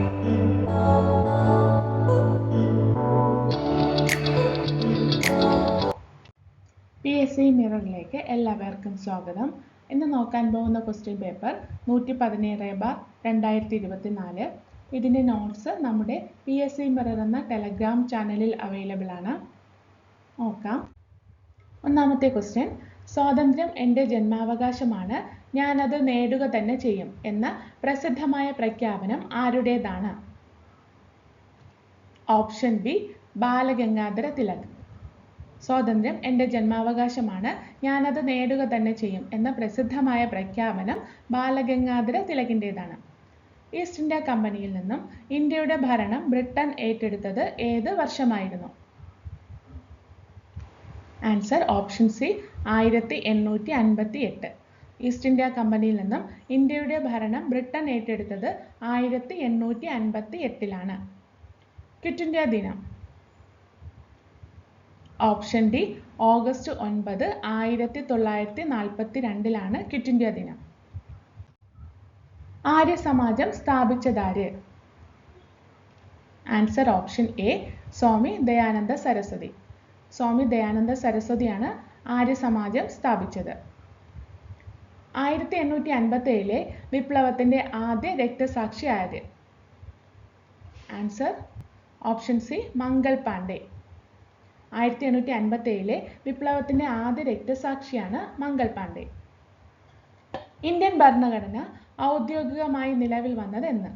P S C മിററിലേക്ക് എല്ലാവർക്കും സ്വാഗതം. ഇന്ന് നോക്കാൻ പോകുന്ന ക്വസ്റ്റ്യൻ പേപ്പർ നൂറ്റി പതിനേഴ് ബാർ രണ്ടായിരത്തി ഇരുപത്തി നാല് ഇതിന്റെ നോട്ട്സ് നമ്മുടെ പി എസ് സി മിറർ എന്ന ടെലഗ്രാം ചാനലിൽ അവൈലബിൾ ആണ്. നോക്കാം. ഒന്നാമത്തെ ക്വസ്റ്റ്യൻ സ്വാതന്ത്ര്യം എന്റെ ജന്മാവകാശമാണ്. ഞാനത് നേടുക തന്നെ ചെയ്യും എന്ന പ്രസിദ്ധമായ പ്രഖ്യാപനം ആരുടേതാണ്? Option B Balagangadhara Tilak. സ്വാതന്ത്ര്യം എന്റെ ജന്മാവകാശമാണ് ഞാനത് നേടുക തന്നെ ചെയ്യും എന്ന പ്രസിദ്ധമായ പ്രഖ്യാപനം ബാലഗംഗാധര തിലകിന്റെതാണ്. ഈസ്റ്റ് ഇന്ത്യ കമ്പനിയിൽ നിന്നും ഇന്ത്യയുടെ ഭരണം ബ്രിട്ടൻ ഏറ്റെടുത്തത് ഏത് വർഷമായിരുന്നു? ആൻസർ ഓപ്ഷൻ സി ആയിരത്തി എണ്ണൂറ്റി അൻപത്തി എട്ട് ഈസ്റ്റ് ഇന്ത്യ കമ്പനിയിൽ നിന്നും ഇന്ത്യയുടെ ഭരണം ബ്രിട്ടൻ ഏറ്റെടുത്തത് ആയിരത്തി എണ്ണൂറ്റി അൻപത്തി എട്ടിലാണ് ക്വിറ്റ് ഇന്ത്യ ദിനം. ഓപ്ഷൻ ഡി ഓഗസ്റ്റ് ഒൻപത് ആയിരത്തി തൊള്ളായിരത്തി നാൽപ്പത്തി രണ്ടിലാണ് ക്വിറ്റ് ഇന്ത്യ ദിനം. Arya Samaj സ്ഥാപിച്ചതാര്? Answer option A Swami Dayananda Saraswati. Swami Dayananda സരസ്വതിയാണ് Arya Samaj സ്ഥാപിച്ചത്. ആയിരത്തി എണ്ണൂറ്റി അൻപത്തി ഏഴിലെ വിപ്ലവത്തിന്റെ ആദ്യ രക്തസാക്ഷി ആര് answer option C Mangal Pandey. ആയിരത്തി എണ്ണൂറ്റി അൻപത്തി ഏഴിലെ വിപ്ലവത്തിന്റെ ആദ്യ രക്തസാക്ഷിയാണ് മംഗൾ പാണ്ഡെ. ഇന്ത്യൻ ഭരണഘടന ഔദ്യോഗികമായി നിലവിൽ വന്നത് എന്ന്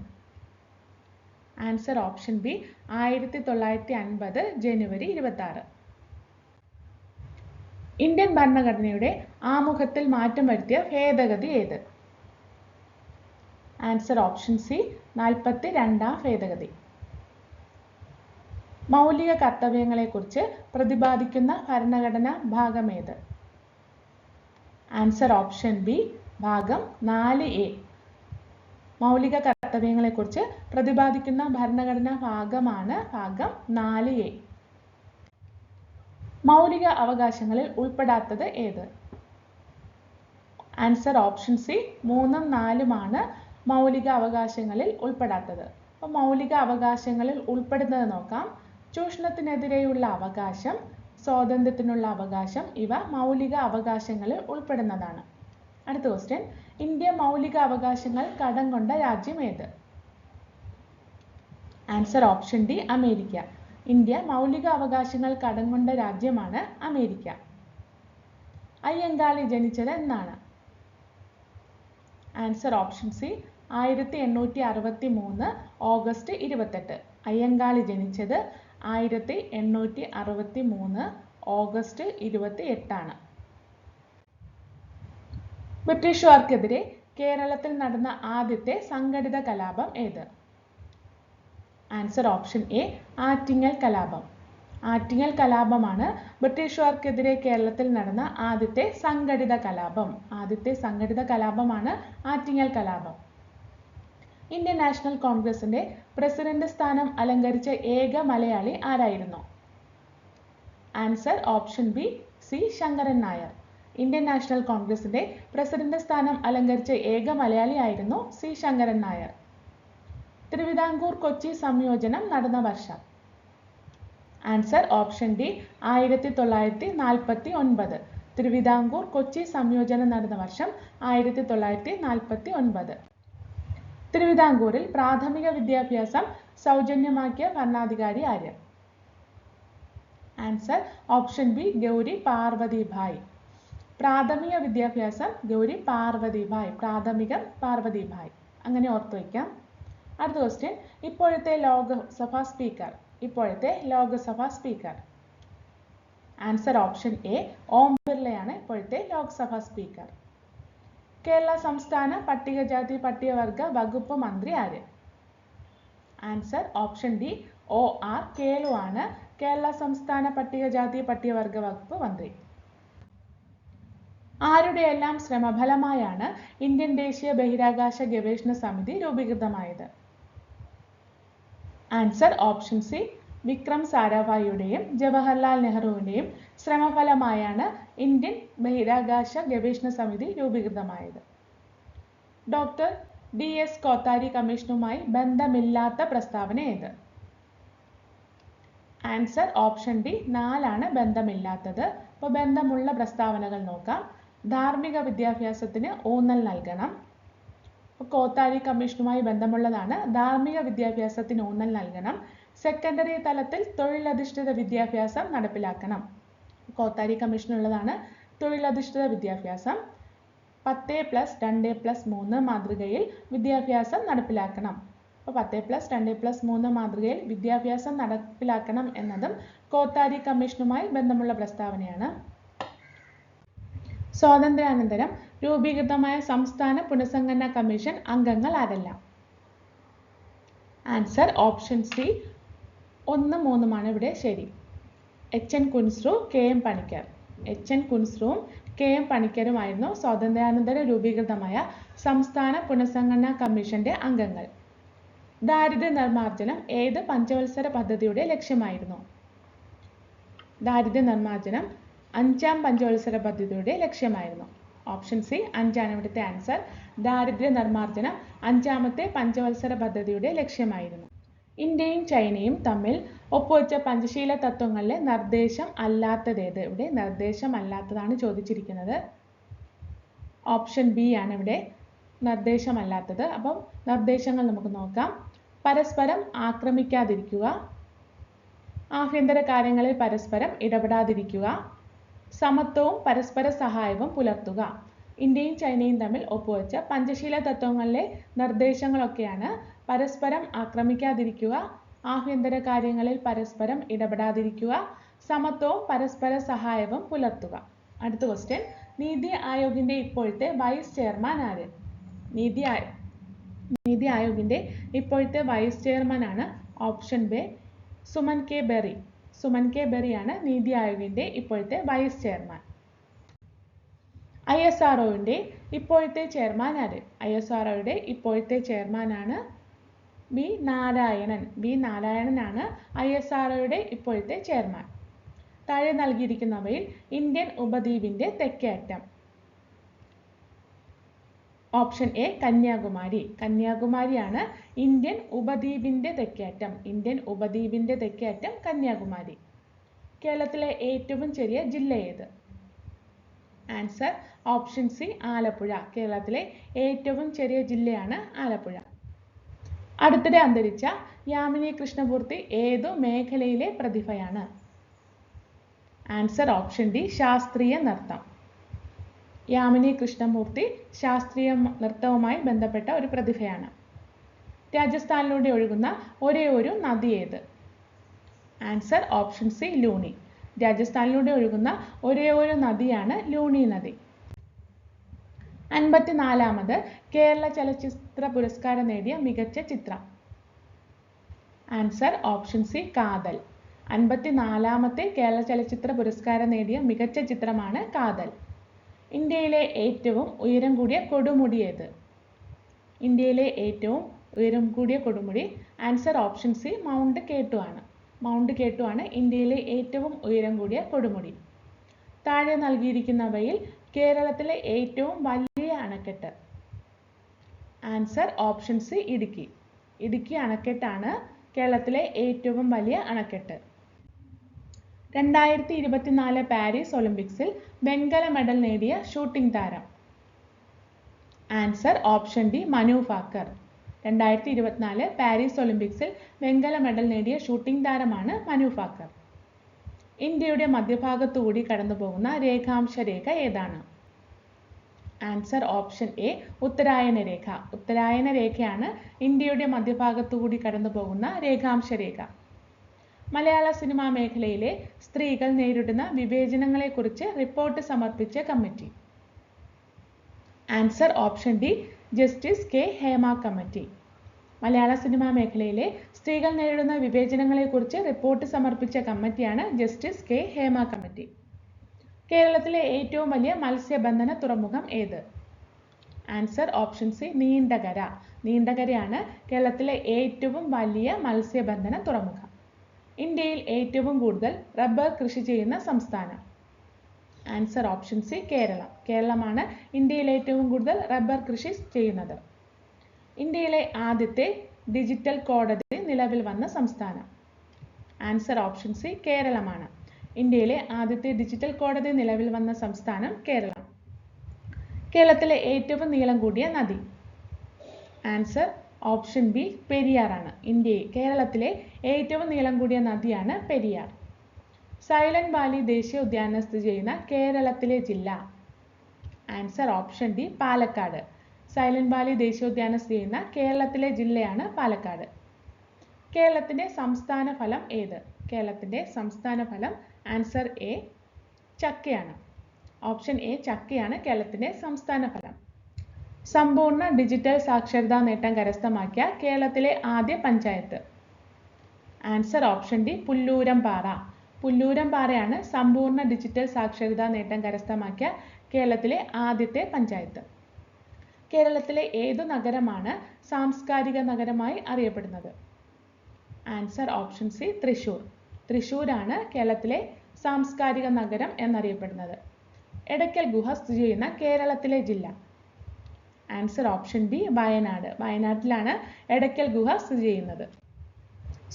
ആൻസർ ഓപ്ഷൻ ബി ആയിരത്തി തൊള്ളായിരത്തി അൻപത് ജനുവരി ഇരുപത്തി ആറ് ഇന്ത്യൻ ഭരണഘടനയുടെ ആമുഖത്തിൽ മാറ്റം വരുത്തിയ ഭേദഗതി ഏത്? ആൻസർ ഓപ്ഷൻ സി നാൽപ്പത്തി രണ്ടാം ഭേദഗതി. മൗലിക കർത്തവ്യങ്ങളെക്കുറിച്ച് പ്രതിപാദിക്കുന്ന ഭരണഘടന ഏത്? ആൻസർ ഓപ്ഷൻ ബി ഭാഗം നാല് എ മൗലിക കർത്തവ്യങ്ങളെക്കുറിച്ച് പ്രതിപാദിക്കുന്ന ഭരണഘടനാ ഭാഗമാണ് ഭാഗം നാല് എ മൗലിക അവകാശങ്ങളിൽ ഉൾപ്പെടാത്തത് ഏത്? ആൻസർ ഓപ്ഷൻ സി മൂന്നും നാലുമാണ് മൗലിക അവകാശങ്ങളിൽ ഉൾപ്പെടാത്തത്. അപ്പോൾ മൗലിക അവകാശങ്ങളിൽ ഉൾപ്പെടുന്നത് നോക്കാം. ചൂഷണത്തിനെതിരെയുള്ള അവകാശം സ്വാതന്ത്ര്യത്തിനുള്ള അവകാശം ഇവ മൗലിക അവകാശങ്ങളിൽ ഉൾപ്പെടുന്നതാണ്. അടുത്ത ക്വസ്റ്റ്യൻ ഇന്ത്യ മൗലിക അവകാശങ്ങൾ കടം കൊണ്ട രാജ്യം ഏത്? Answer option D America. India മൗലിക അവകാശങ്ങൾ കടം കൊണ്ട രാജ്യമാണ് അമേരിക്ക. അയ്യങ്കാളി ജനിച്ചത് എന്നാണ്. ആൻസർ ഓപ്ഷൻ സി ആയിരത്തി എണ്ണൂറ്റി അറുപത്തി മൂന്ന് ഓഗസ്റ്റ് ഇരുപത്തെട്ട്. അയ്യങ്കാളി ജനിച്ചത് ആയിരത്തി എണ്ണൂറ്റി അറുപത്തി മൂന്ന് ഓഗസ്റ്റ് ഇരുപത്തി എട്ടാണ് ബ്രിട്ടീഷുകാർക്കെതിരെ കേരളത്തിൽ നടന്ന ആദ്യത്തെ സംഘടിത കലാപം ഏത്? ആൻസർ ഓപ്ഷൻ എ ആറ്റിങ്ങൽ കലാപം. ആറ്റിങ്ങൽ കലാപമാണ് ബ്രിട്ടീഷുകാർക്കെതിരെ കേരളത്തിൽ നടന്ന ആദ്യത്തെ സംഘടിത കലാപം. ആദ്യത്തെ സംഘടിത കലാപമാണ് ആറ്റിങ്ങൽ കലാപം. ഇന്ത്യൻ നാഷണൽ കോൺഗ്രസിന്റെ പ്രസിഡന്റ് സ്ഥാനം അലങ്കരിച്ച ഏക മലയാളി ആരായിരുന്നു? Answer option B C Sankaran Nair. Indian national കോൺഗ്രസിന്റെ പ്രസിഡന്റ് സ്ഥാനം അലങ്കരിച്ച ഏക മലയാളി ആയിരുന്നു സി ശങ്കരൻ നായർ. തിരുവിതാംകൂർ കൊച്ചി സംയോജനം നടന്ന വർഷം. ആൻസർ ഓപ്ഷൻ ഡി ആയിരത്തി തൊള്ളായിരത്തി നാൽപ്പത്തി ഒൻപത് തിരുവിതാംകൂർ കൊച്ചി സംയോജനം നടന്ന വർഷം ആയിരത്തി തൊള്ളായിരത്തി നാൽപ്പത്തി ഒൻപത് തിരുവിതാംകൂറിൽ പ്രാഥമിക വിദ്യാഭ്യാസം സൗജന്യമാക്കിയ ഭരണാധികാരി ആര്? Answer option B Gauri Parvathi Bai. പ്രാഥമിക വിദ്യാഭ്യാസം ഗൗരി പാർവതി ഭായ്. പ്രാഥമികം പാർവതി ഭായ്. അങ്ങനെ ഓർത്തു വയ്ക്കാം. അടുത്ത ക്വസ്റ്റ്യൻ ഇപ്പോഴത്തെ ലോകസഭാ സ്പീക്കർ ഇപ്പോഴത്തെ Lok Sabha speaker answer option A Om ബിർളയാണ് ഇപ്പോഴത്തെ ലോക്സഭാ സ്പീക്കർ കേരള സംസ്ഥാന പട്ടികജാതി പട്ടികവർഗ വകുപ്പ് മന്ത്രി ആര്? Answer option D O. R. Kelu ആണ് കേരള സംസ്ഥാന പട്ടികജാതി പട്ടികവർഗ വകുപ്പ് മന്ത്രി. ആരുടെയെല്ലാം ശ്രമഫലമായാണ് ഇന്ത്യൻ ദേശീയ ബഹിരാകാശ ഗവേഷണ സമിതി രൂപീകൃതമായത്? ആൻസർ ഓപ്ഷൻ സി വിക്രം സാരാഭായിയുടെയും ജവഹർലാൽ നെഹ്റുവിന്റെയും ശ്രമഫലമായാണ് ഇന്ത്യൻ ബഹിരാകാശ ഗവേഷണ സമിതി രൂപീകൃതമായത്. ഡോക്ടർ ഡി എസ് കോത്താരി കമ്മീഷനുമായി ബന്ധമില്ലാത്ത പ്രസ്താവന ഏത് ആൻസർ ഓപ്ഷൻ ഡി നാലാണ് ബന്ധമില്ലാത്തത്. അപ്പോൾ ബന്ധമുള്ള പ്രസ്താവനകൾ നോക്കാം. ധാർമ്മിക വിദ്യാഭ്യാസത്തിന് ഊന്നൽ നൽകണം. കോത്താരി കമ്മീഷനുമായി ബന്ധമുള്ളതാണ്. ധാർമ്മിക വിദ്യാഭ്യാസത്തിന് ഊന്നൽ നൽകണം. സെക്കൻഡറി തലത്തിൽ തൊഴിലധിഷ്ഠിത വിദ്യാഭ്യാസം നടപ്പിലാക്കണം. കോത്താരി കമ്മീഷനുള്ളതാണ് തൊഴിലധിഷ്ഠിത വിദ്യാഭ്യാസം. പത്ത് പ്ലസ് രണ്ട് പ്ലസ് മൂന്ന് മാതൃകയിൽ വിദ്യാഭ്യാസം നടപ്പിലാക്കണം. അപ്പോൾ പത്ത് പ്ലസ് രണ്ട് പ്ലസ് മൂന്ന് മാതൃകയിൽ വിദ്യാഭ്യാസം നടപ്പിലാക്കണം എന്നതും കോത്താരി കമ്മീഷനുമായി ബന്ധമുള്ള പ്രസ്താവനയാണ്. സ്വാതന്ത്ര്യാനന്തരം രൂപീകൃതമായ സംസ്ഥാന പുനഃസംഘടനാ കമ്മീഷൻ അംഗങ്ങൾ ആരെല്ലാം? ആൻസർ ഓപ്ഷൻ സി ഒന്ന് മൂന്നുമാണ് ഇവിടെ ശരി. H N Kunzru K M Panikkar H N കുൻസ്രുവും K M പണിക്കരുമായിരുന്നു സ്വാതന്ത്ര്യാനന്തര രൂപീകൃതമായ സംസ്ഥാന പുനഃസംഘടനാ കമ്മീഷന്റെ അംഗങ്ങൾ. ദാരിദ്ര്യ നിർമ്മാർജനം ഏത് പഞ്ചവത്സര പദ്ധതിയുടെ ലക്ഷ്യമായിരുന്നു? ദാരിദ്ര്യ നിർമ്മാർജനം അഞ്ചാം പഞ്ചവത്സര പദ്ധതിയുടെ ലക്ഷ്യമായിരുന്നു. ഓപ്ഷൻ സി അഞ്ചാണ് ഇവിടുത്തെ ആൻസർ ദാരിദ്ര്യ നിർമ്മാർജനം അഞ്ചാമത്തെ പഞ്ചവത്സര പദ്ധതിയുടെ ലക്ഷ്യമായിരുന്നു. ഇന്ത്യയും ചൈനയും തമ്മിൽ ഒപ്പുവെച്ച പഞ്ചശീല തത്വങ്ങളിലെ നിർദ്ദേശം അല്ലാത്തതേത് ഇവിടെ നിർദ്ദേശം അല്ലാത്തതാണ് ചോദിച്ചിരിക്കുന്നത്. ഓപ്ഷൻ ബി ആണ് ഇവിടെ നിർദ്ദേശമല്ലാത്തത് അപ്പം നിർദ്ദേശങ്ങൾ നമുക്ക് നോക്കാം. പരസ്പരം ആക്രമിക്കാതിരിക്കുക. ആഭ്യന്തര കാര്യങ്ങളിൽ പരസ്പരം ഇടപെടാതിരിക്കുക. സമത്വവും പരസ്പര സഹായവും പുലർത്തുക. ഇന്ത്യയും ചൈനയും തമ്മിൽ ഒപ്പുവെച്ച പഞ്ചശീല തത്വങ്ങളിലെ നിർദ്ദേശങ്ങളൊക്കെയാണ് പരസ്പരം ആക്രമിക്കാതിരിക്കുക ആഭ്യന്തര കാര്യങ്ങളിൽ പരസ്പരം ഇടപെടാതിരിക്കുക സമത്വവും പരസ്പര സഹായവും പുലർത്തുക. അടുത്ത ക്വസ്റ്റ്യൻ നീതി ആയോഗിന്റെ ഇപ്പോഴത്തെ വൈസ് ചെയർമാൻ ആര്? നീതി നീതി ആയോഗിന്റെ ഇപ്പോഴത്തെ വൈസ് ചെയർമാൻ ആണ് option B Suman K Berry. Suman K ബെറിയാണ് നീതി ആയോഗിന്റെ ഇപ്പോഴത്തെ vice chairman I S R ഇപ്പോഴത്തെ ചെയർമാൻ ആര്? ഐ എസ് ആർ ഇപ്പോഴത്തെ ചെയർമാനാണ് ബി നാരായണൻ. ബി നാരായണനാണ് ഐ എസ് ആർ ഇപ്പോഴത്തെ ചെയർമാൻ താഴെ നൽകിയിരിക്കുന്നവയിൽ ഇന്ത്യൻ ഉപദ്വീപിന്റെ തെക്കേ അറ്റം ഓപ്ഷൻ എ കന്യാകുമാരി. കന്യാകുമാരിയാണ് ഇന്ത്യൻ ഉപദ്വീപിന്റെ തെക്കേറ്റം. ഇന്ത്യൻ ഉപദ്വീപിന്റെ തെക്കേറ്റം കന്യാകുമാരി. കേരളത്തിലെ ഏറ്റവും ചെറിയ ജില്ല ഏത്? Answer option C Alappuzha. കേരളത്തിലെ ഏറ്റവും ചെറിയ ജില്ലയാണ് ആലപ്പുഴ. അടുത്തിടെ അന്തരിച്ച യാമിനി കൃഷ്ണമൂർത്തി ഏതു മേഖലയിലെ പ്രതിഭയാണ്? ആൻസർ ഓപ്ഷൻ ഡി ശാസ്ത്രീയ നൃത്തം യാമിനി കൃഷ്ണമൂർത്തി ശാസ്ത്രീയ നൃത്തവുമായി ബന്ധപ്പെട്ട ഒരു പ്രതിഭയാണ്. രാജസ്ഥാനിലൂടെ ഒഴുകുന്ന ഒരേ ഒരു നദി ഏത്? Answer option C Luni. രാജസ്ഥാനിലൂടെ ഒഴുകുന്ന ഒരേ ഒരു നദിയാണ് ലൂണി നദി. അൻപത്തിനാലാമത് കേരള ചലച്ചിത്ര പുരസ്കാരം നേടിയ മികച്ച ചിത്രം. ആൻസർ ഓപ്ഷൻ സി കാതൽ. അൻപത്തിനാലാമത്തെ കേരള ചലച്ചിത്ര പുരസ്കാരം നേടിയ മികച്ച ചിത്രമാണ് കാതൽ. ഇന്ത്യയിലെ ഏറ്റവും ഉയരം കൂടിയ കൊടുമുടി ഏത്? ഇന്ത്യയിലെ ഏറ്റവും ഉയരം കൂടിയ കൊടുമുടി ആൻസർ ഓപ്ഷൻ സി മൗണ്ട് കേട്ടു ആണ്. മൗണ്ട് കേട്ടു ആണ് ഇന്ത്യയിലെ ഏറ്റവും ഉയരം കൂടിയ കൊടുമുടി. താഴെ നൽകിയിരിക്കുന്നവയിൽ കേരളത്തിലെ ഏറ്റവും വലിയ അണക്കെട്ട്. Answer option C Idukki. Idukki അണക്കെട്ടാണ് കേരളത്തിലെ ഏറ്റവും വലിയ അണക്കെട്ട്. രണ്ടായിരത്തി ഇരുപത്തിനാല് പാരീസ് ഒളിമ്പിക്സിൽ വെങ്കല മെഡൽ നേടിയ ഷൂട്ടിംഗ് താരം. Answer option D Manu Bhaker. രണ്ടായിരത്തി ഇരുപത്തിനാല് പാരീസ് ഒളിമ്പിക്സിൽ വെങ്കല മെഡൽ നേടിയ ഷൂട്ടിംഗ് താരമാണ് മനു ഫാക്കർ. ഇന്ത്യയുടെ മധ്യഭാഗത്തുകൂടി കടന്നുപോകുന്ന രേഖാംശ രേഖ ഏതാണ്? ആൻസർ ഓപ്ഷൻ എ ഉത്തരായന രേഖ. ഉത്തരായന രേഖയാണ് ഇന്ത്യയുടെ മധ്യഭാഗത്തുകൂടി കടന്നുപോകുന്ന രേഖാംശ രേഖ. മലയാള സിനിമാ മേഖലയിലെ സ്ത്രീകൾ നേരിടുന്ന വിവേചനങ്ങളെക്കുറിച്ച് റിപ്പോർട്ട് സമർപ്പിച്ച committee. Answer option D justice K Hema committee. മലയാള സിനിമാ മേഖലയിലെ സ്ത്രീകൾ നേരിടുന്ന വിവേചനങ്ങളെക്കുറിച്ച് റിപ്പോർട്ട് സമർപ്പിച്ച കമ്മിറ്റിയാണ് ജസ്റ്റിസ് കെ ഹേമ കമ്മിറ്റി. കേരളത്തിലെ ഏറ്റവും വലിയ മത്സ്യബന്ധന തുറമുഖം ഏത്? Answer option C Neendakara. നീണ്ടകരയാണ് കേരളത്തിലെ ഏറ്റവും വലിയ മത്സ്യബന്ധന തുറമുഖം. ഇന്ത്യയിൽ ഏറ്റവും കൂടുതൽ റബ്ബർ കൃഷി ചെയ്യുന്ന സംസ്ഥാനം. Answer option C Keralam. കേരളമാണ് ഇന്ത്യയിൽ ഏറ്റവും കൂടുതൽ റബ്ബർ കൃഷി ചെയ്യുന്നത്. ഇന്ത്യയിലെ ആദ്യത്തെ ഡിജിറ്റൽ കോടതി നിലവിൽ വന്ന സംസ്ഥാനം. ആൻസർ ഓപ്ഷൻ സി കേരളമാണ്. ഇന്ത്യയിലെ ആദ്യത്തെ ഡിജിറ്റൽ കോടതി നിലവിൽ വന്ന സംസ്ഥാനം കേരളം. കേരളത്തിലെ ഏറ്റവും നീളം കൂടിയ നദി. ആൻസർ ഓപ്ഷൻ ബി പെരിയാറാണ്. ഇന്ത്യയിൽ കേരളത്തിലെ ഏറ്റവും നീളം കൂടിയ നദിയാണ് പെരിയാർ. സൈലന്റ് വാലി ദേശീയ ഉദ്യാനം സ്ഥിതി ചെയ്യുന്ന കേരളത്തിലെ ജില്ല. Answer option D Palakkad. Silent valley ദേശീയോദ്യാനം സ്ഥിതി ചെയ്യുന്ന കേരളത്തിലെ ജില്ലയാണ് പാലക്കാട്. കേരളത്തിന്റെ സംസ്ഥാന ഫലം ഏത്? കേരളത്തിന്റെ സംസ്ഥാന ഫലം ആൻസർ എ ചക്കയാണ്. ഓപ്ഷൻ എ ചക്കയാണ് കേരളത്തിന്റെ സംസ്ഥാന ഫലം. സമ്പൂർണ ഡിജിറ്റൽ സാക്ഷരതാ നേട്ടം കരസ്ഥമാക്കിയ കേരളത്തിലെ ആദ്യ panchayat. Answer option D Pulloorampara പുല്ലൂരം പാറയാണ് സമ്പൂർണ ഡിജിറ്റൽ സാക്ഷരതാ നേട്ടം കരസ്ഥമാക്കിയ കേരളത്തിലെ ആദ്യത്തെ പഞ്ചായത്ത്. കേരളത്തിലെ ഏതു നഗരമാണ് സാംസ്കാരിക നഗരമായി അറിയപ്പെടുന്നത്? Answer option C Thrissur. തൃശൂരാണ് കേരളത്തിലെ സാംസ്കാരിക നഗരം എന്നറിയപ്പെടുന്നത്. എടയ്ക്കൽ ഗുഹ സ്ഥിതി ചെയ്യുന്ന കേരളത്തിലെ ജില്ല. Answer option B Wayanad. വയനാട്ടിലാണ് Edakkal ഗുഹ സ്ഥിതി ചെയ്യുന്നത്.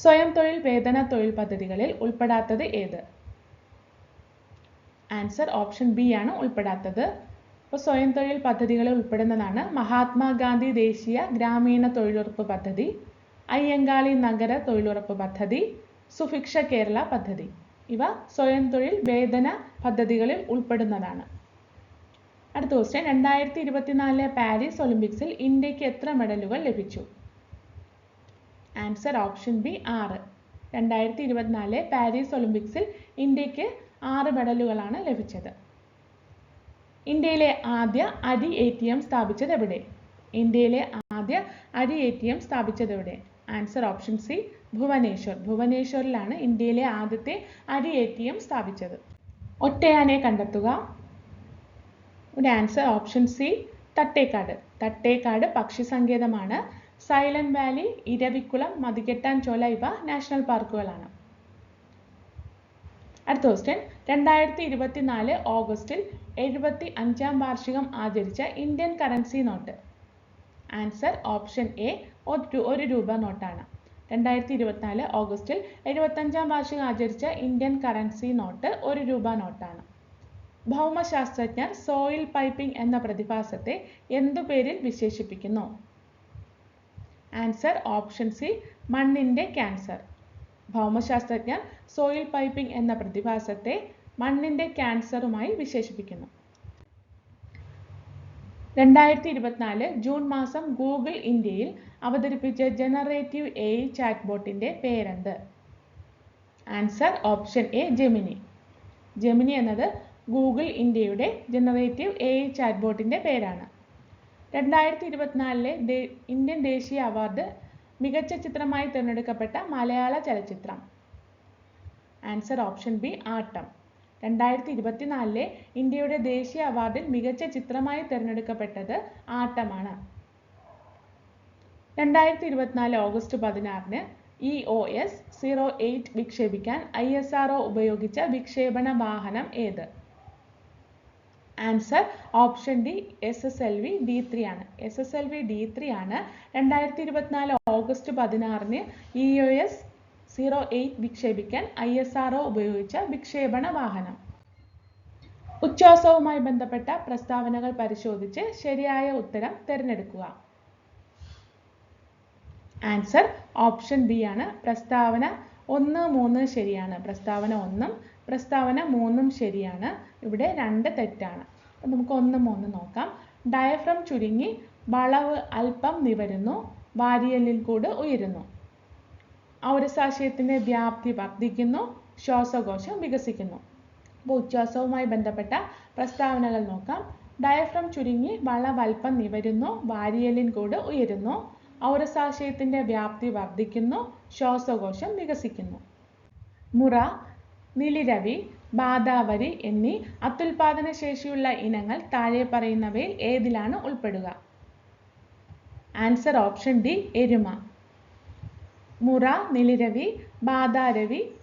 സ്വയം തൊഴിൽ വേതന തൊഴിൽ പദ്ധതികളിൽ ഉൾപ്പെടാത്തത് ഏത്? ആൻസർ ഓപ്ഷൻ ബി ആണ് ഉൾപ്പെടാത്തത്. അപ്പോൾ സ്വയം തൊഴിൽ പദ്ധതികളിൽ ഉൾപ്പെടുന്നതാണ് മഹാത്മാഗാന്ധി ദേശീയ ഗ്രാമീണ തൊഴിലുറപ്പ് പദ്ധതി അയ്യങ്കാളി നഗര തൊഴിലുറപ്പ് പദ്ധതി സുഭിക്ഷ കേരള പദ്ധതി. ഇവ സ്വയം തൊഴിൽ വേതന പദ്ധതികളിൽ ഉൾപ്പെടുന്നതാണ്. അടുത്ത ക്വസ്റ്റ്യൻ രണ്ടായിരത്തി ഇരുപത്തിനാലിലെ പാരീസ് ഒളിമ്പിക്സിൽ ഇന്ത്യയ്ക്ക് എത്ര മെഡലുകൾ ലഭിച്ചു? ആൻസർ ഓപ്ഷൻ ബി ആറ്. രണ്ടായിരത്തി ഇരുപത്തിനാലിലെ പാരീസ് ഒളിമ്പിക്സിൽ ഇന്ത്യയ്ക്ക് ആറ് മെഡലുകളാണ് ലഭിച്ചത്. ഇന്ത്യയിലെ ആദ്യ അരി എ ടി എം സ്ഥാപിച്ചത് എവിടെ? ഇന്ത്യയിലെ ആദ്യ അരി എ ടി എം സ്ഥാപിച്ചത് എവിടെ? Answer option C Bhubaneswar. ഭുവനേശ്വറിലാണ് ഇന്ത്യയിലെ ആദ്യത്തെ അരി എ ടി എം സ്ഥാപിച്ചത്. ഒറ്റയാനെ കണ്ടെത്തുക. ഇവിടെ answer option C Thattekkad. Thattekkad പക്ഷി സങ്കേതമാണ്. സൈലന്റ് വാലി ഇരവിക്കുളം മതികെട്ടാൻ ചോല ഇവ നാഷണൽ പാർക്കുകളാണ്. അടുത്ത ക്വസ്റ്റ്യൻ രണ്ടായിരത്തി ഇരുപത്തിനാല് ഓഗസ്റ്റിൽ എഴുപത്തി അഞ്ചാം വാർഷികം ആചരിച്ച Indian currency note. Answer option A ഒരു ഒരു രൂപ നോട്ടാണ്. രണ്ടായിരത്തി ഇരുപത്തിനാല് ഓഗസ്റ്റിൽ എഴുപത്തഞ്ചാം വാർഷികം ആചരിച്ച ഇന്ത്യൻ കറൻസി നോട്ട് ഒരു രൂപ നോട്ടാണ്. ഭൗമശാസ്ത്രജ്ഞർ സോയിൽ പൈപ്പിംഗ് എന്ന പ്രതിഭാസത്തെ എന്തു പേരിൽ വിശേഷിപ്പിക്കുന്നു? ആൻസർ ഓപ്ഷൻ സി മണ്ണിന്റെ ക്യാൻസർ. ഭൗമശാസ്ത്രജ്ഞർ സോയിൽ പൈപ്പിംഗ് എന്ന പ്രതിഭാസത്തെ മണ്ണിന്റെ ക്യാൻസറുമായി വിശേഷിപ്പിക്കുന്നു. രണ്ടായിരത്തി ഇരുപത്തിനാല് ജൂൺ മാസം ഗൂഗിൾ ഇന്ത്യയിൽ അവതരിപ്പിച്ച ജനറേറ്റീവ് എ ചാറ്റ്ബോട്ടിന്റെ പേരെന്ത്? Answer option A Gemini. Gemini എന്നത് ഗൂഗിൾ ഇന്ത്യയുടെ ജനറേറ്റീവ് എ ഐ ചാറ്റ്ബോട്ടിന്റെ പേരാണ്. രണ്ടായിരത്തി ഇരുപത്തിനാലിലെ ഇന്ത്യൻ ദേശീയ അവാർഡ് മികച്ച ചിത്രമായി തിരഞ്ഞെടുക്കപ്പെട്ട മലയാള ചലച്ചിത്രം. Answer option B Aattam. രണ്ടായിരത്തി ഇരുപത്തിനാലിലെ ഇന്ത്യയുടെ ദേശീയ അവാർഡിൽ മികച്ച ചിത്രമായി തിരഞ്ഞെടുക്കപ്പെട്ടത് ആട്ടമാണ്. രണ്ടായിരത്തി ഇരുപത്തിനാല് ഓഗസ്റ്റ് പതിനാറിന് E O S zero eight വിക്ഷേപിക്കാൻ I S R O ഉപയോഗിച്ച വിക്ഷേപണ വാഹനം ഏത്? Answer option D S S L V D three ആണ്. S S L V D three ആണ്. രണ്ടായിരത്തി ഇരുപത്തിനാല് ഓഗസ്റ്റ് പതിനാറിന് E O S zero eight വിക്ഷേപിക്കാൻ I S R O ഉപയോഗിച്ച വിക്ഷേപണ വാഹനം. ഉച്ഛ്വാസവുമായി ബന്ധപ്പെട്ട പ്രസ്താവനകൾ പരിശോധിച്ച് ശരിയായ ഉത്തരം തിരഞ്ഞെടുക്കുക. ആൻസർ ഓപ്ഷൻ ബി ആണ്. പ്രസ്താവന ഒന്ന് മൂന്ന് ശരിയാണ്. പ്രസ്താവന ഒന്നും പ്രസ്താവന മൂന്നും ശരിയാണ്. ഇവിടെ രണ്ട് തെറ്റാണ്. നമുക്ക് ഒന്ന് മൂന്ന് നോക്കാം. ഡയഫ്രം ചുരുങ്ങി വളവ് അല്പം നിവരുന്നു വാരിയലിൽ കൂടെ ഉയരുന്നു. ഔരസാശയത്തിന്റെ വ്യാപ്തി വർദ്ധിക്കുന്നു ശ്വാസകോശം വികസിക്കുന്നു. അപ്പോൾ ഉച്ഛ്വാസവുമായി ബന്ധപ്പെട്ട പ്രസ്താവനകൾ നോക്കാം. ഡയഫ്രം ചുരുങ്ങി വളവൽപ്പം നിവരുന്നു വാരിയലിൻ കൂടെ ഉയരുന്നു. ഔരസാശയത്തിന്റെ വ്യാപ്തി വർദ്ധിക്കുന്നു ശ്വാസകോശം വികസിക്കുന്നു. മുറ നിലിരവി ബാദാവരി എന്നീ അത്യുൽപാദന ശേഷിയുള്ള ഇനങ്ങൾ താഴെ പറയുന്നവയിൽ ഏതിലാണ് ഉൾപ്പെടുക? ആൻസർ ഓപ്ഷൻ ഡി എരുമ. മുറ നിലിരവി ബാദാരവി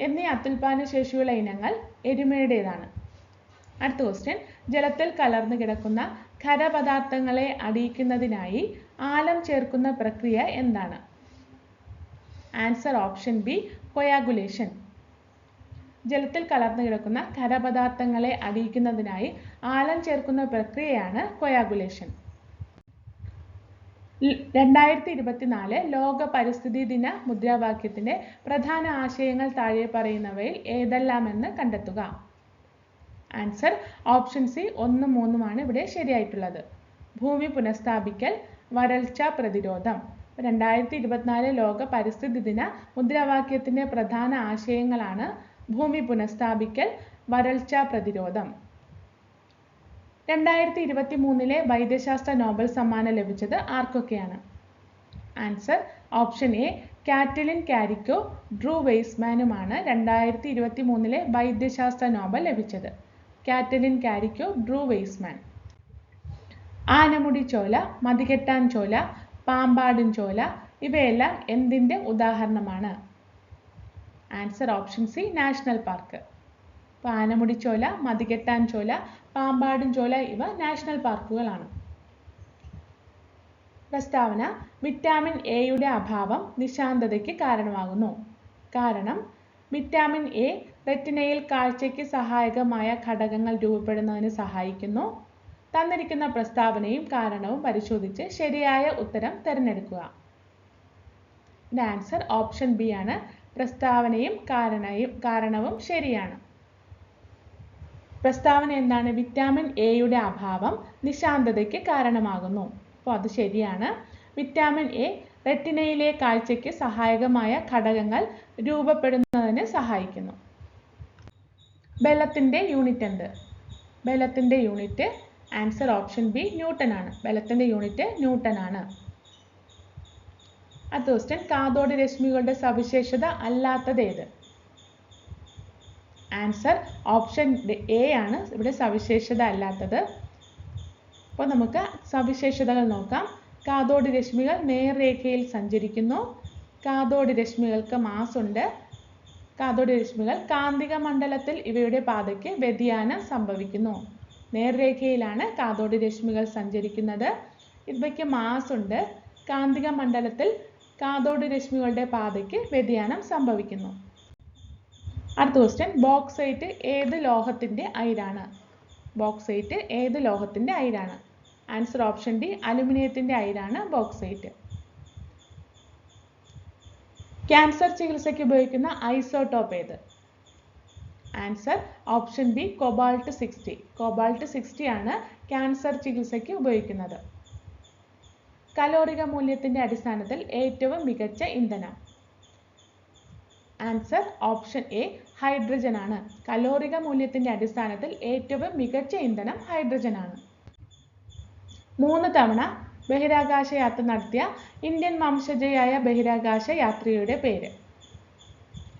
എന്നീ അത്യുൽപാദന ശേഷിയുള്ള ഇനങ്ങൾ എരുമയുടേതാണ്. അടുത്ത ക്വസ്റ്റ്യൻ ജലത്തിൽ കലർന്നു കിടക്കുന്ന ഖരപദാർത്ഥങ്ങളെ അടിയിക്കുന്നതിനായി ആലം ചേർക്കുന്ന പ്രക്രിയ എന്താണ്? Answer option B coagulation. ജലത്തിൽ കലർന്നു കിടക്കുന്ന ഖരപദാർത്ഥങ്ങളെ അടിയിക്കുന്നതിനായി ആലം ചേർക്കുന്ന പ്രക്രിയയാണ് കൊയാഗുലേഷൻ. രണ്ടായിരത്തി ഇരുപത്തിനാല് ലോക പരിസ്ഥിതി ദിന മുദ്രാവാക്യത്തിന്റെ പ്രധാന ആശയങ്ങൾ താഴെ പറയുന്നവയിൽ ഏതെല്ലാമെന്ന് കണ്ടെത്തുക. ആൻസർ ഓപ്ഷൻ സി ഒന്നും മൂന്നുമാണ് ഇവിടെ ശരിയായിട്ടുള്ളത്. ഭൂമി പുനഃസ്ഥാപിക്കൽ വരൾച്ച പ്രതിരോധം. രണ്ടായിരത്തി ഇരുപത്തിനാല് ലോക പരിസ്ഥിതി ദിന മുദ്രാവാക്യത്തിന്റെ പ്രധാന ആശയങ്ങളാണ് ഭൂമി പുനഃസ്ഥാപിക്കൽ വരൾച്ച പ്രതിരോധം. രണ്ടായിരത്തി ഇരുപത്തി മൂന്നിലെ വൈദ്യശാസ്ത്ര നോബൽ സമ്മാനം ലഭിച്ചത് ആർക്കൊക്കെയാണ്? Answer option A Katalin Kariko Drew വെയ്സ്മാനുമാണ് രണ്ടായിരത്തി ഇരുപത്തി മൂന്നിലെ വൈദ്യശാസ്ത്ര നോബൽ ലഭിച്ചത്. Katalin Kariko Drew Weissman. Anamudi Shola Mathikettan Shola Pambadum ചോല ഇവയെല്ലാം എന്തിന്റെ ഉദാഹരണമാണ്? Answer option C national park. അപ്പോൾ ആനമുടി ചോല മതികെട്ടാൻ ചോല പാമ്പാടും ചോല ഇവ നാഷണൽ പാർക്കുകളാണ്. പ്രസ്താവന വിറ്റാമിൻ എയുടെ അഭാവം നിശാന്തതയ്ക്ക് കാരണമാകുന്നു. കാരണം വിറ്റാമിൻ എ റെറ്റിനയിൽ കാഴ്ചയ്ക്ക് സഹായകമായ ഘടകങ്ങൾ രൂപപ്പെടുന്നതിന് സഹായിക്കുന്നു. തന്നിരിക്കുന്ന പ്രസ്താവനയും കാരണവും പരിശോധിച്ച് ശരിയായ ഉത്തരം തിരഞ്ഞെടുക്കുക. ആൻസർ ഓപ്ഷൻ ബി ആണ്. പ്രസ്താവനയും കാരണയും കാരണവും ശരിയാണ്. പ്രസ്താവന എന്താണ്? വിറ്റാമിൻ എയുടെ അഭാവം നിശാന്തതയ്ക്ക് കാരണമാകുന്നു. അപ്പോൾ അത് ശരിയാണ്. വിറ്റാമിൻ എ റെറ്റിനയിലെ കാഴ്ചയ്ക്ക് സഹായകമായ ഘടകങ്ങൾ രൂപപ്പെടുന്നതിന് സഹായിക്കുന്നു. ബലത്തിന്റെ യൂണിറ്റ് എന്ത്? ബലത്തിന്റെ unit answer option B newton ആണ് ബലത്തിന്റെ യൂണിറ്റ് ന്യൂട്ടൺ ആണ് അടുത്ത ക്വസ്റ്റ്യൻ കാതോട് രശ്മികളുടെ സവിശേഷത അല്ലാത്തത് ഏത്? ആൻസർ ഓപ്ഷൻ എ ആണ്. ഇവിടെ സവിശേഷത അല്ലാത്തത്. അപ്പോൾ നമുക്ക് സവിശേഷതകൾ നോക്കാം. കാതോട് രശ്മികൾ നേർരേഖയിൽ സഞ്ചരിക്കുന്നു. കാതോട് രശ്മികൾക്ക് മാസുണ്ട്. കാതോട് രശ്മികൾ കാന്തിക മണ്ഡലത്തിൽ ഇവയുടെ പാതയ്ക്ക് വ്യതിയാനം സംഭവിക്കുന്നു. നേർരേഖയിലാണ് കാതോട് രശ്മികൾ സഞ്ചരിക്കുന്നത്. ഇവയ്ക്ക് മാസുണ്ട്. കാന്തിക മണ്ഡലത്തിൽ കാതോട് രശ്മികളുടെ പാതയ്ക്ക് വ്യതിയാനം സംഭവിക്കുന്നു. അടുത്ത ക്വസ്റ്റ്യൻ ബോക്സൈറ്റ് ഏത് ലോഹത്തിന്റെ അയിരാണ്? ബോക്സൈറ്റ് ഏത് ലോഹത്തിന്റെ അയിരാണ്? ആൻസർ ഓപ്ഷൻ ഡി അലുമിനിയത്തിന്റെ അയിരാണ് ബോക്സൈറ്റ് ക്യാൻസർ ചികിത്സയ്ക്ക് ഉപയോഗിക്കുന്ന ഐസോട്ടോപ്പ് ഏത്? Answer option B cobalt sixty cobalt sixty ആണ് ക്യാൻസർ ചികിത്സയ്ക്ക് ഉപയോഗിക്കുന്നത്. കലോറിക മൂല്യത്തിന്റെ അടിസ്ഥാനത്തിൽ ഏറ്റവും മികച്ച ഇന്ധനം. ആൻസർ ഓപ്ഷൻ എ ഹൈഡ്രജൻ ആണ്. കലോറിക മൂല്യത്തിന്റെ അടിസ്ഥാനത്തിൽ ഏറ്റവും മികച്ച ഇന്ധനം ഹൈഡ്രജൻ ആണ്. മൂന്ന് തവണ ബഹിരാകാശ യാത്ര നടത്തിയ ഇന്ത്യൻ വംശജയായ ബഹിരാകാശ യാത്രികയുടെ പേര്.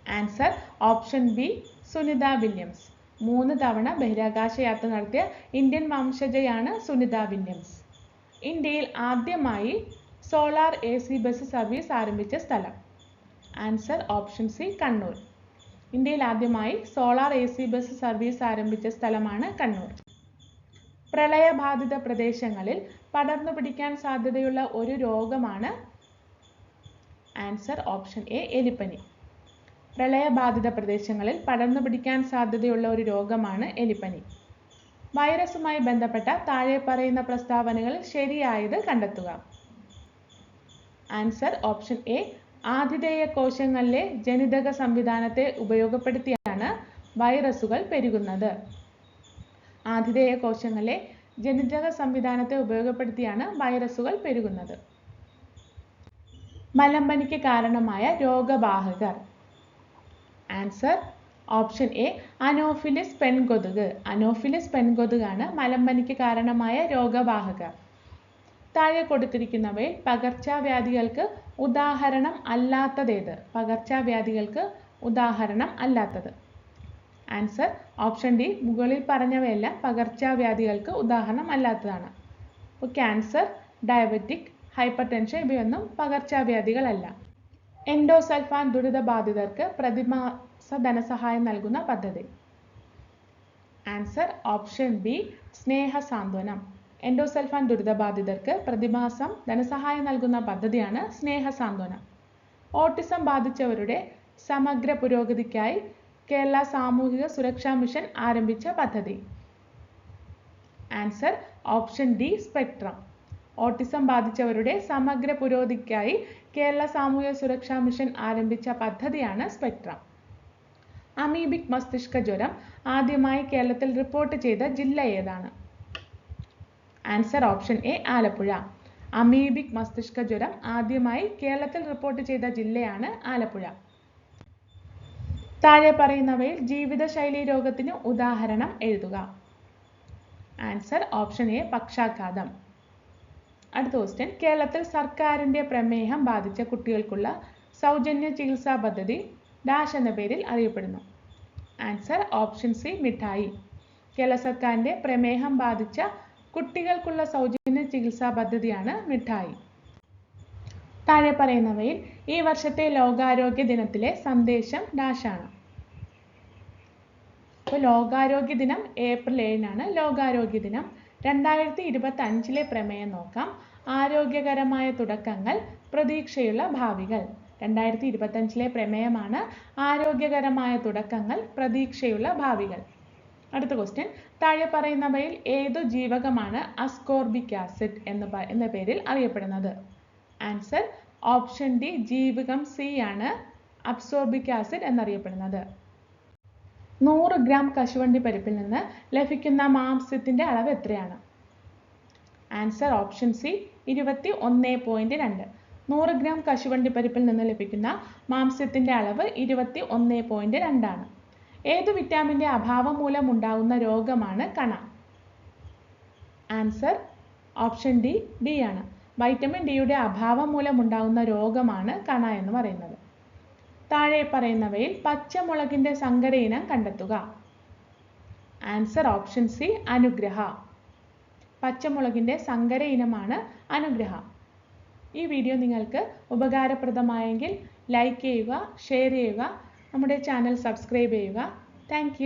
Answer option B Sunita Williams. മൂന്ന് തവണ ബഹിരാകാശ യാത്ര നടത്തിയ ഇന്ത്യൻ വംശജയാണ് സുനിത വില്യംസ്. ഇന്ത്യയിൽ ആദ്യമായി solar A C bus service ആരംഭിച്ച സ്ഥലം. Answer option C Kannur. ഇന്ത്യയിൽ ആദ്യമായി solar A C bus service ആരംഭിച്ച സ്ഥലമാണ് കണ്ണൂർ. പ്രളയബാധിത പ്രദേശങ്ങളിൽ പടർന്നു പിടിക്കാൻ സാധ്യതയുള്ള ഒരു രോഗമാണ് ആൻസർ ഓപ്ഷൻ എ എലിപ്പനി. പ്രളയബാധിത പ്രദേശങ്ങളിൽ പടർന്നു പിടിക്കാൻ സാധ്യതയുള്ള ഒരു രോഗമാണ് എലിപ്പനി. വൈറസുമായി ബന്ധപ്പെട്ട താഴെ പറയുന്ന പ്രസ്താവനകളിൽ ശരിയായത് കണ്ടെത്തുക. ആൻസർ ഓപ്ഷൻ എ ആതിഥേയ കോശങ്ങളിലെ ജനിതക സംവിധാനത്തെ ഉപയോഗപ്പെടുത്തിയാണ് വൈറസുകൾ പെരുകുന്നത്. ആതിഥേയ കോശങ്ങളിലെ ജനിതക സംവിധാനത്തെ ഉപയോഗപ്പെടുത്തിയാണ് വൈറസുകൾ പെരുകുന്നത്. മലമ്പനിക്ക് കാരണമായ രോഗവാഹകർ ആൻസർ ഓപ്ഷൻ എ അനോഫിലിസ് പെൺകൊതുക്. അനോഫിലിസ് പെൺകൊതുകാണ് മലമ്പനിക്ക് കാരണമായ രോഗവാഹക. താഴെ കൊടുത്തിരിക്കുന്നവയിൽ പകർച്ചവ്യാധികൾക്ക് ഉദാഹരണം അല്ലാത്തതേത്? പകർച്ചവ്യാധികൾക്ക് ഉദാഹരണം അല്ലാത്തത്. ആൻസർ ഓപ്ഷൻ ഡി മുകളിൽ പറഞ്ഞവയെല്ലാം പകർച്ചവ്യാധികൾക്ക് ഉദാഹരണം അല്ലാത്തതാണ്. അപ്പോൾ ക്യാൻസർ ഡയബറ്റിക് ഹൈപ്പർ ടെൻഷൻ ഇവയൊന്നും പകർച്ചവ്യാധികളല്ല. എൻഡോസൾഫാൻ ദുരിതബാധിതർക്ക് പ്രതിമാസ ധനസഹായം നൽകുന്ന പദ്ധതി. Answer option B Sneha Santhwanam endosulfan ദുരിതബാധിതർക്ക് പ്രതിമാസം ധനസഹായം നൽകുന്ന പദ്ധതിയാണ് സ്നേഹ സാന്ത്വനം ഓട്ടിസം ബാധിച്ചവരുടെ സമഗ്ര പുരോഗതിക്കായി കേരള സാമൂഹിക സുരക്ഷാ മിഷൻ ആരംഭിച്ച പദ്ധതി. Answer option D spectrum autism ബാധിച്ചവരുടെ സമഗ്ര പുരോഗതിക്കായി കേരള സാമൂഹിക സുരക്ഷാ മിഷൻ ആരംഭിച്ച പദ്ധതിയാണ് സ്പെക്ട്രം അമീബിക് മസ്തിഷ്ക ജ്വരം ആദ്യമായി കേരളത്തിൽ റിപ്പോർട്ട് ചെയ്ത ജില്ല ഏതാണ്? Answer option A Alappuzha. Amoebic മസ്തിഷ്ക ജ്വരം ആദ്യമായി കേരളത്തിൽ റിപ്പോർട്ട് ചെയ്ത ജില്ലയാണ് ആലപ്പുഴ. താഴെ പറയുന്നവയിൽ ജീവിതശൈലി രോഗത്തിന് ഉദാഹരണം എഴുതുക. ആൻസർ ഓപ്ഷൻ എ പക്ഷാഘാതം. അടുത്ത ക്വസ്റ്റ്യൻ കേരളത്തിൽ സർക്കാരിന്റെ പ്രമേഹം ബാധിച്ച കുട്ടികൾക്കുള്ള സൗജന്യ ചികിത്സാ പദ്ധതി ഡാഷ് എന്ന പേരിൽ അറിയപ്പെടുന്നു. ആൻസർ ഓപ്ഷൻ സി മിഠായി. കേരള സർക്കാരിന്റെ പ്രമേഹം ബാധിച്ച കുട്ടികൾക്കുള്ള സൗജന്യ ചികിത്സാ പദ്ധതിയാണ് മിഠായി. താഴെ പറയുന്നവയിൽ ഈ വർഷത്തെ ലോകാരോഗ്യ ദിനത്തിലെ സന്ദേശം ഡാഷാണ് അപ്പോൾ ലോകാരോഗ്യ ദിനം ഏപ്രിൽ ഏഴിനാണ്. ലോകാരോഗ്യ ദിനം രണ്ടായിരത്തി ഇരുപത്തി അഞ്ചിലെ പ്രമേയം നോക്കാം. ആരോഗ്യകരമായ തുടക്കങ്ങൾ പ്രതീക്ഷയുള്ള ഭാവികൾ. രണ്ടായിരത്തി ഇരുപത്തഞ്ചിലെ പ്രമേയമാണ് ആരോഗ്യകരമായ തുടക്കങ്ങൾ പ്രതീക്ഷയുള്ള ഭാവികൾ. അടുത്ത ക്വസ്റ്റ്യൻ താഴെ പറയുന്നവയിൽ ഏതു ജീവകമാണ് അസ്കോർബിക് ആസിഡ് എന്ന് എന്ന പേരിൽ അറിയപ്പെടുന്നത്? ആൻസർ ഓപ്ഷൻ ഡി ജീവകം സി ആണ് അബ്സോർബിക് ആസിഡ് എന്നറിയപ്പെടുന്നത്. നൂറ് ഗ്രാം കശുവണ്ടി പരിപ്പിൽ നിന്ന് ലഭിക്കുന്ന മാംസ്യത്തിന്റെ അളവ് എത്രയാണ്? ആൻസർ ഓപ്ഷൻ സി ഇരുപത്തി ഒന്ന് പോയിന്റ് രണ്ട്. നൂറ് ഗ്രാം കശുവണ്ടി പരിപ്പിൽ നിന്ന് ലഭിക്കുന്ന മാംസ്യത്തിന്റെ അളവ് ഇരുപത്തി ഒന്ന് പോയിന്റ് രണ്ടാണ് ഏത് വിറ്റാമിന്റെ അഭാവം മൂലം ഉണ്ടാകുന്ന രോഗമാണ് കണ? ആൻസർ ഓപ്ഷൻ ഡി ഡി ആണ്. വൈറ്റമിൻ ഡിയുടെ അഭാവം മൂലം ഉണ്ടാകുന്ന രോഗമാണ് കണ എന്ന് പറയുന്നത്. താഴെ പറയുന്നവയിൽ പച്ചമുളകിന്റെ സങ്കര ഇനം കണ്ടെത്തുക. ആൻസർ ഓപ്ഷൻ സി അനുഗ്രഹ. പച്ചമുളകിന്റെ സങ്കര ഇനമാണ് അനുഗ്രഹ. ഈ വീഡിയോ നിങ്ങൾക്ക് ഉപകാരപ്രദമായെങ്കിൽ ലൈക്ക് ചെയ്യുക ഷെയർ ചെയ്യുക നമ്മുടെ ചാനൽ സബ്സ്ക്രൈബ് ചെയ്യുക. താങ്ക്